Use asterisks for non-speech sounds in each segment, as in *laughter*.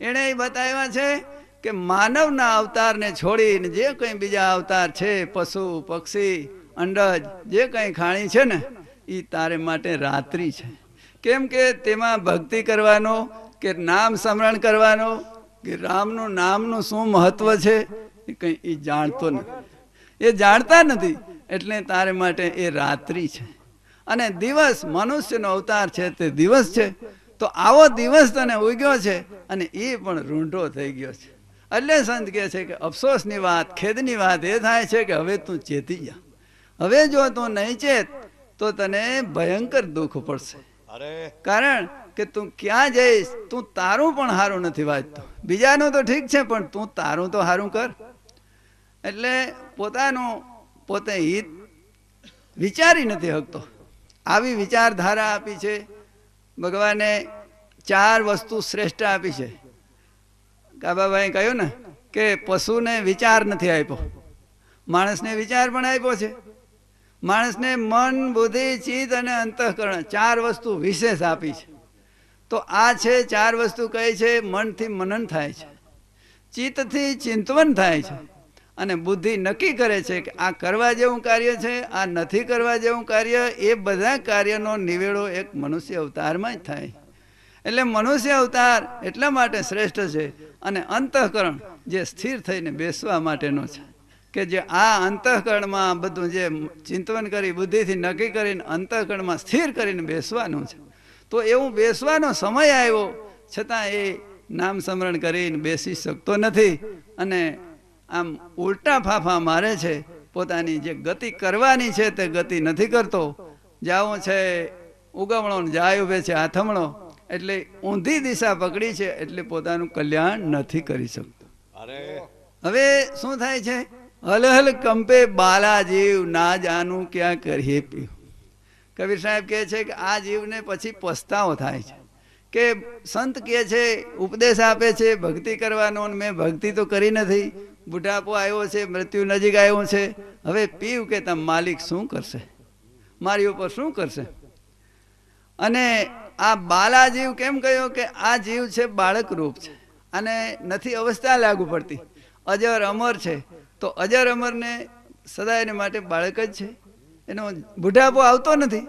એણે બતાવ્યા છે કે માનવના અવતારને છોડીને જે કંઈ બીજા અવતાર છે, પશુ, પક્ષી, અંડજ, જે કંઈ ખાણી છે ને એ તારે માટે રાત્રિ છે. કેમ કે તેમાં ભક્તિ કરવાનો, કે નામ સ્મરણ કરવાનો, કે રામનું નામનું શું મહત્વ છે, એ કંઈ એ જાણતો નથી એ જાણતા નથી, એટલે તારે માટે એ રાત્રિ છે. અને દિવસ મનુષ્યનો અવતાર છે, તે દિવસ છે તો આવો દિવસ તને ઉગ્યો છે અને એ પણ રૂંઢો થઈ ગયો છે. એટલે સંત કહે છે કે અફસોસની વાત ખેદની વાત એ થાય છે કે હવે તું ચેતી જા. હવે જો તું નહીં ચેત તો તને ભયંકર દુઃખ પડશે. કારણ કે તું ક્યાં જઈશ તું તારું પણ સારું નથી વાંચતો. બીજાનું તો ઠીક છે પણ તું તારું તો સારું કર. એટલે પોતાનું પોતે હિત વિચારી નથી શકતો આવી વિચારધારા આપી છે. ભગવાને ચાર વસ્તુ શ્રેષ્ઠ આપી છે. કાબાભાઈ કહ્યું ને કે પશુને વિચાર નથી આપ્યો. માણસને વિચાર પણ આપ્યો છે. માણસને મન, બુદ્ધિ, ચિત્ત અને અંતઃકરણ ચાર વસ્તુ વિશેષ આપી છે. તો આ છે ચાર વસ્તુ કઈ છે, મનથી મનન થાય છે. ચિત્તથી ચિંતવન થાય છે. અને બુદ્ધિ નક્કી કરે છે કે આ કરવા જેવું કાર્ય છે, આ નથી કરવા જેવું કાર્ય, એ બધા કાર્યનો નિવેડો એક મનુષ્ય અવતારમાં જ થાય. એટલે મનુષ્ય અવતાર એટલા માટે શ્રેષ્ઠ છે અને અંતઃકરણ જે સ્થિર થઈને બેસવા માટેનો છે. કે જે આ અંતઃકરણમાં બધું જે ચિંતવન કરી, બુદ્ધિથી નક્કી કરીને અંતઃકરણમાં સ્થિર કરીને બેસવાનું છે. તો એવું બેસવાનો સમય આવ્યો, છતાં એ નામ સ્મરણ કરીને બેસી શકતો નથી અને આમ ઉલટા ફાફા મારે છે પોતાની જે ગતિ કરવાની છે તે ગતિ નથી કરતો. જાઓ છે ઉગમણો જાય ઉભે છે આથમણો એટલે ઊંધી દિશા પકડી છે એટલે પોતાનું કલ્યાણ નથી કરી શકતો. અરે. હવે શું થાય છે? હલહલ કંપે બાલા જીવ ના જાનું ક્યાં કરીએ પીવું? કબીર સાહેબ કહે છે કે આ જીવને પછી પસ્તાવો થાય છે. કે સંત કહે છે ઉપદેશ આપે છે ભક્તિ કરવાનો મેં ભક્તિ તો કરી નથી. બુઢાપો આવ્યો છે મૃત્યુ નજીક આવ્યો છે. હવે પીવ કે તમ માલિક શું કરશે? મારી ઉપર શું કરશે? અને આ બાલા જીવ કેમ કહ્યો કે આ જીવ છે બાળક રૂપ છે અને નથી અવસ્થા લાગુ પડતી. અજર અમર છે તો અજર અમરને સદાયને માટે બાળક જ છે. એનો બુઢાપો આવતો નથી.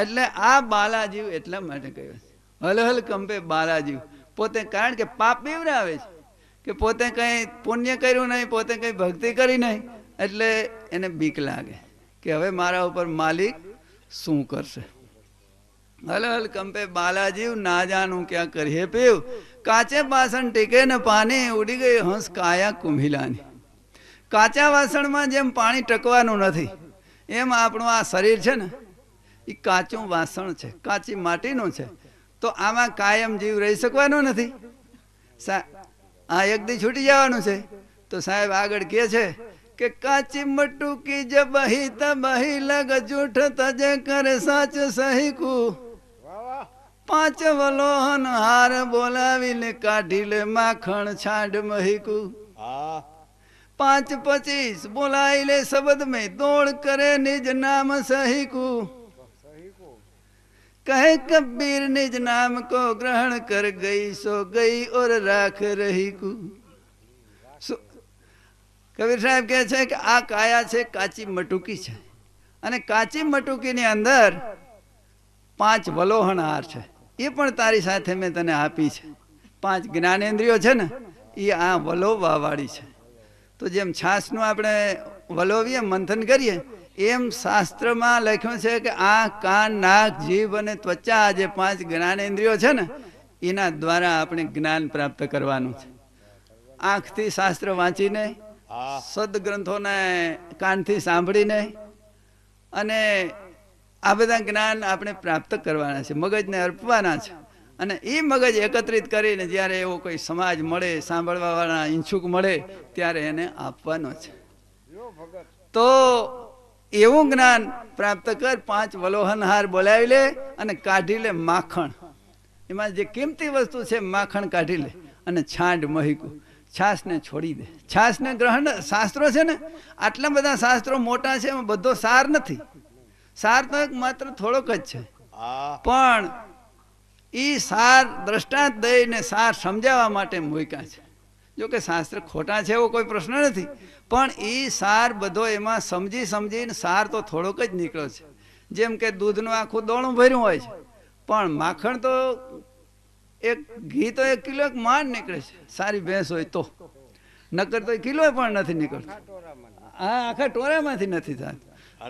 એટલે આ બાલાજીવ એટલા માટે કહ્યું. છે હલહલ કંપે બાલાજીવ પોતે કારણ કે પાપ બીવડાવે છે કે પોતે કંઈ પુણ્ય કર્યું નહીં, પોતે કંઈ ભક્તિ કરી નહીં, એટલે એને બીક લાગે કે હવે મારા ઉપર માલિક શું કરશે? હલહલ કંપે બાલાજીવ ના જાનું ક્યાં કરીએ પીવ. કાચે બાસણ ટીકે ને પાણી, ઉડી ગઈ હંસ કાયા કુંભીલાની. કાચા વાસણમાં જેમ પાણી ટકવાનું નથી, એમ આપણું આ શરીર છે ને એ કાચું વાસણ છે, કાચી માટીનું છે. તો આમાં કાયમ જીવ રહી શકવાનો નથી. આ એક દી છૂટી જવાનું છે. તો સાહેબ આગળ કે છે કે કાચી મટુકી જ બહી ત બહી લગ જૂઠ તજે કરે સાચ સહી કુ પાંચ વલોહન હાર બોલાવીને કાઢી લે માખણ છાંડ મહીકુ. પાંચ પચીસ બોલાઈ લે શબ્દ મેં દોડ કરે નિજ નામ સહીકું. कहे कबीर निज नाम को ग्रहण कर गई सो गई और राख रही को सो- કબીર સાહેબ કહે છે કે આ કાયા છે કાચી મટુકી છે અને કાચી મટુકીની અંદર પાંચ વલોહણ હાર છે એ પણ તારી સાથે મેં તને આપી છે પાંચ જ્ઞાનેન્દ્રિયો છે ને એ આ વલોવવા વાળી છે તો જેમ છાસનું આપણે વલોવીએ મંથન કરીએ એમ શાસ્ત્રમાં લખ્યું છે કે આ કાન, નાક, જીભ અને ત્વચા જે પાંચ જ્ઞાનેન્દ્રિયો છે ને, એના દ્વારા આપણે જ્ઞાન પ્રાપ્ત કરવાનું છે. આંખથી શાસ્ત્ર વાંચીને, સદગ્રંથોને કાનથી સાંભળીને અને આ બધા જ્ઞાન આપણે પ્રાપ્ત કરવાના છે, મગજને અર્પવાના છે. અને એ મગજ એકત્રિત કરીને જ્યારે એવો કોઈ સમાજ મળે, સાંભળવાવાળા ઈચ્છુક મળે, ત્યારે એને આપવાનો છે. તો એવું જ્ઞાન પ્રાપ્ત કર પાંચ વલોહનહાર બોલાવી લે અને કાઢી લે માખણ. એમાં જે કિંમતી વસ્તુ છે માખણ કાઢી લે અને છાંડ મહીકું. છાસને છોડી દે. છાસને ગ્રહણ શાસ્ત્રો છે ને આટલા બધા શાસ્ત્રો મોટા છે એમાં બધો સાર નથી. સાર તો એક માત્ર થોડોક જ છે. પણ એ સાર દ્રષ્ટાંત દઈને સાર સમજાવવા માટે મૂક્યા છે. જો કે શાસ્ત્ર ખોટા છે એવો કોઈ પ્રશ્ન નથી. પણ એ સાર બધો એમાં સમજી સમજીને સાર તો થોડોક જ નીકળ્યો છે. જેમ કે દૂધનું આખું દોણું ભર્યું હોય છે. પણ માખણ તો એક ઘી તો એક કિલો એક માંડ નીકળે છે. સારી ભેંસ હોય તો. નકર તો કિલો પણ નથી નીકળતો. હા આખા ટોરામાંથી નથી થતું.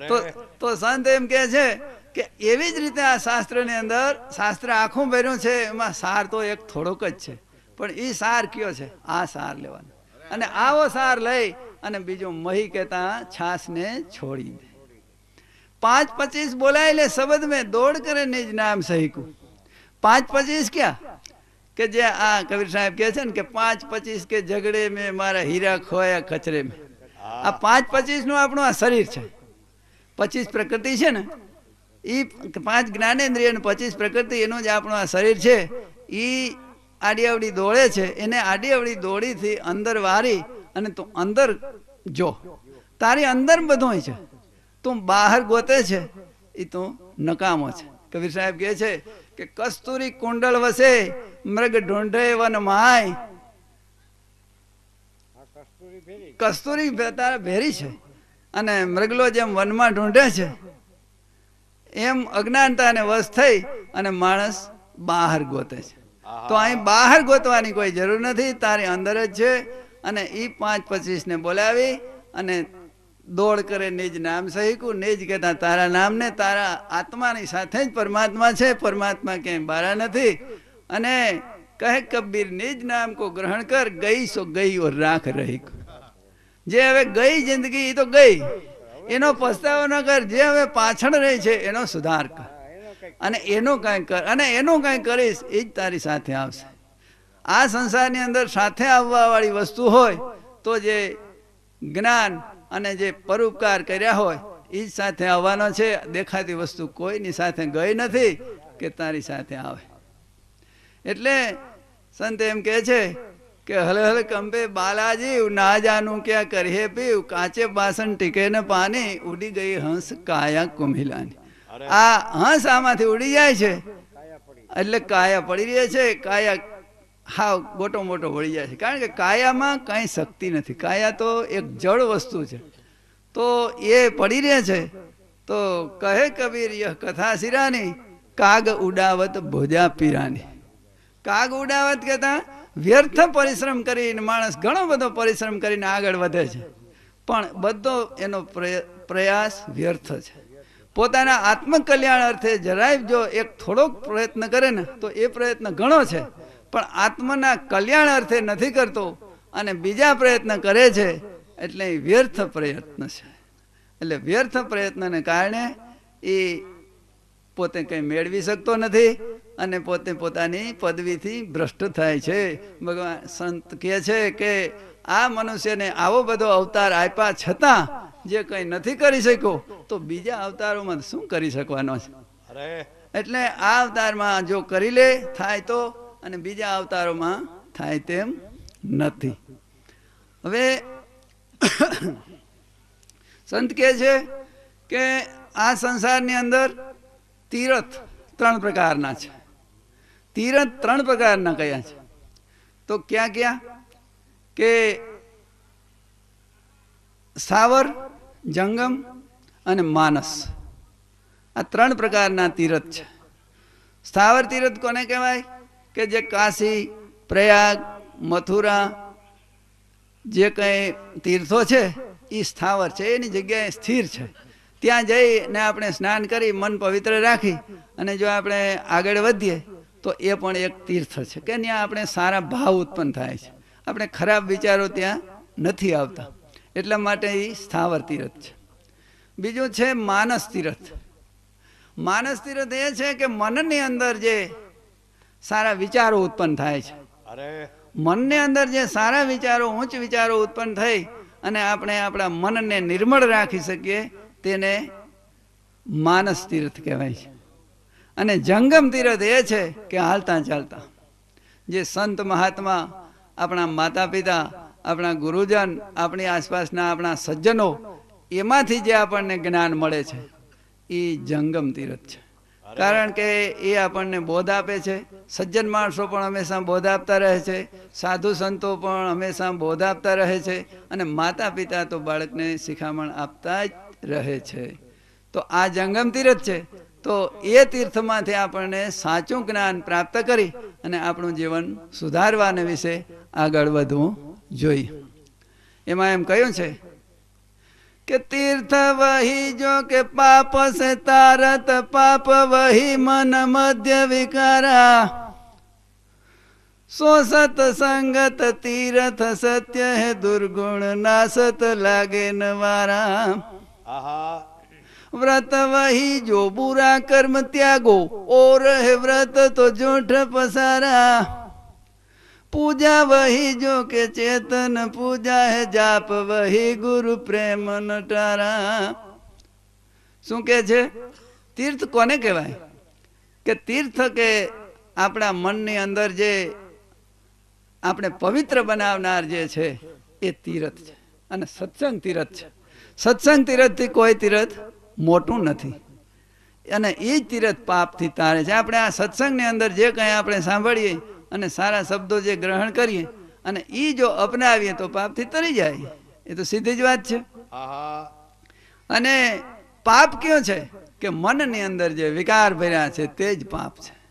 તો તો સંત એમ કે છે કે એવી જ રીતે આ શાસ્ત્રની અંદર શાસ્ત્ર આખું ભર્યું છે એમાં સાર તો એક થોડોક જ છે. પણ એ સાર કયો છે? આ સાર લેવાનો. અને આવો સાર લઈ અને બીજું મહી કહેતા છાસને છોડી દે. પાંચ પચીસ બોલાય લે શબ્દ મેં, દોડ કરે નિજ નામ સહીકું. પાંચ પચીસ ક્યાં? કે જે આ કબીર સાહેબ કહે છે ને કે પાંચ પચીસ કે ઝઘડે મેં મારા હીરા ખોયા કચરે મેં. આ પાંચ પચીસનું આપણું આ શરીર છે. પચીસ પ્રકૃતિ છે ને એ પાંચ જ્ઞાનેન્દ્રિય અને પચીસ પ્રકૃતિ એનું જ આપણું આ શરીર છે. એ આડી અવડી દોડે છે, એને આડી અવડી દોડીથી અંદર વારી અને તું અંદર જો. તારી અંદર બધું છે. તું બહાર ગોતે છે એ તું નકામો છે. કબીર સાહેબ કહે છે કે કસ્તુરી કુંડળ વસે, મૃગ ઢૂંઢે વન માય. કસ્તુરી તારા ભેરી છે. અને મૃગલો જેમ વનમાં ઢૂંઢે છે, એમ અજ્ઞાનતાને વશ થઈ અને માણસ બહાર ગોતે છે. તો અહીં બહાર ગોતવાની કોઈ જરૂર નથી, તારી અંદર જ છે. અને એ પાંચ પચીસ ને બોલાવી અને દોડ કરે નિજ નામ સહીકું. નિજ કહેતા તારા નામને તારા આત્માની સાથે જ પરમાત્મા છે. પરમાત્મા ક્યાંય બારા નથી. અને કહે, કબીર, નિજ નામ કો ગ્રહણ કર. ગઈ સો ગઈ ઓર રાખ રહી જે હવે ગઈ જિંદગી એ તો ગઈ. એનો પસ્તાવો ન કર. જે હવે પાછળ રહી છે, એનો સુધાર કર. અને એનું કાંઈ કર અને એનું કાંઈ કરીશ, એ જ તારી સાથે આવશે. આ સંસારની અંદર સાથે આવવા વાળી વસ્તુ હોય, તો જે જ્ઞાન અને જે પરોપકાર કર્યા હોય, એ જ સાથે આવવાનો છે. દેખાતી વસ્તુ કોઈની સાથે ગઈ નથી કે તારી સાથે આવે. એટલે સંત એમ કહે છે કે, હલ હલ કંપે બાલાજી ના જાનું ક્યાં કરીએ પીવ? કાચે બાસણ ટીકે ને પાણી, ઉડી ગઈ હંસ કાયા કુમિલાની અરે. આ હંસ આમાંથી ઉડી જાય છે. એટલે કાયા પડી રહે છે, કાયા હાવ ગોટો મોટો વળી જાય છે. કારણ કે કાયામાં કાંઈ શક્તિ નથી. કાયા તો એક જળ વસ્તુ છે. તો એ પડી રહે છે. તો કહે કબીર, યહ કથા સિરાની કાગ ઉડાવત ભોજા પીરાની. કાગ ઉડાવત કહેતા, વ્યર્થ પરિશ્રમ કરીને, માણસ ઘણો બધો પરિશ્રમ કરીને આગળ વધે છે. પણ બધો એનો પ્રય- પ્રયાસ વ્યર્થ છે. પોતાના આત્મકલ્યાણ અર્થે જરાય જો એક થોડોક પ્રયત્ન કરે ને, તો એ પ્રયત્ન ઘણો છે. પણ આત્મના કલ્યાણ અર્થે નથી કરતો અને બીજા પ્રયત્ન કરે છે એટલે એ વ્યર્થ પ્રયત્ન છે. એટલે વ્યર્થ પ્રયત્નને કારણે એ પોતે કંઈ મેળવી શકતો નથી અને પોતે પોતાની પદવીથી ભ્રષ્ટ થાય છે. ભગવાન સંત કહે છે કે આ મનુષ્યને આવો બધો અવતાર આપ્યા છતાં જે કંઈ નથી કરી શક્યો તો બીજા અવતારોમાં શું કરી શકવાનો છે? એટલે આ અવતારમાં જો કરી લે થાય તો અને બીજા અવતારોમાં થાય તેમ નથી. હવે *coughs* સંત કહે છે કે આ સંસારની અંદર તીરથ ત્રણ પ્રકારના છે. તીરથ ત્રણ પ્રકારના કયા છે? તો ક્યાં ક્યાં? કે સ્થાવર જંગમ અને માનસ. આ ત્રણ પ્રકારના તીરથ છે. સ્થાવર તીરથ કોને કહેવાય? કે જે કાશી, પ્રયાગ, મથુરા જે કંઈ તીર્થો છે એ સ્થાવર છે. એની જગ્યાએ સ્થિર છે. ત્યાં જઈને આપણે સ્નાન કરી, મન પવિત્ર રાખી અને જો આપણે આગળ વધીએ, તો એ પણ એક તીર્થ છે. કે ત્યાં આપણે સારા ભાવ ઉત્પન્ન થાય છે. આપણે ખરાબ વિચારો ત્યાં નથી આવતા. એટલા માટે એ સ્થાવર તીરથ છે. બીજું છે માનસ તીરથ. માનસ તીરથ એ છે કે મનની અંદર જે સારા વિચારો ઉત્પન્ન થાય છે. મનની અંદર જે સારા વિચારો ઉચ્ચ વિચારો ઉત્પન્ન થઈ અને આપણે આપણા મનને નિર્મળ રાખી શકીએ તેને માનસ તીર્થ કહેવાય છે. અને જંગમ તીર્થ એ છે કે હાલતા ચાલતા. જે સંત મહાત્મા આપણા માતા પિતા આપણા ગુરુજન, આપણી આસપાસના આપણા સજ્જનો, એમાંથી જે આપણને જ્ઞાન મળે છે, એ જંગમ તીર્થ છે. કારણ કે એ આપણને બોધ આપે છે. સજ્જન માણસો પણ હંમેશા બોધ આપતા રહે છે. સાધુ સંતો પણ હંમેશા બોધ આપતા રહે છે અને માતા પિતા તો બાળકને શિખામણ આપતા જ રહે છે. તો આ જંગમ તીર્થ છે. તો એ તીર્થમાંથી આપણને સાચું જ્ઞાન પ્રાપ્ત કરી અને આપણું જીવન સુધારવાને વિશે આગળ વધવું જોઈએ એમાં એમ કહ્યું છે કે તીર્થ વહી જો કે પાપ સે તારત પાપ વહી મન મધ્ય વિકારા. સો સત સંગત તીર્થ સત્ય હે દુર્ગુણ નાસત લાગે નવારા. આહા. વ્રત વહી જો બુરા કર્મ ત્યાગો ઓર હે વ્રત તો જોઠ પસારા. પૂજા વહી જો કે ચેતન પૂજા હે જાપ વહી ગુરુ પ્રેમ નટારા. શું કે છે? તીર્થ કોને કહેવાય? કે તીર્થ કે આપણા મનની અંદર જે આપણે પવિત્ર બનાવનાર જે છે, એ તીરથ છે અને સત્સંગ તીરથ છે. સત્સંગ તીરથથી કોઈ તીરથ મોટું નથી. અને એ જ તીરથ પાપથી તારે છે. આપણે આ સત્સંગની અંદર જે કંઈ આપણે સાંભળીએ અને સારા શબ્દો જે ગ્રહણ કરીએ અને એ જો અપનાવીએ તો પાપથી તરી જાય. એ તો સીધી જ વાત છે. અને પાપ કયો છે? કે મનની અંદર જે વિકાર ભર્યા છે તે જ પાપ છે.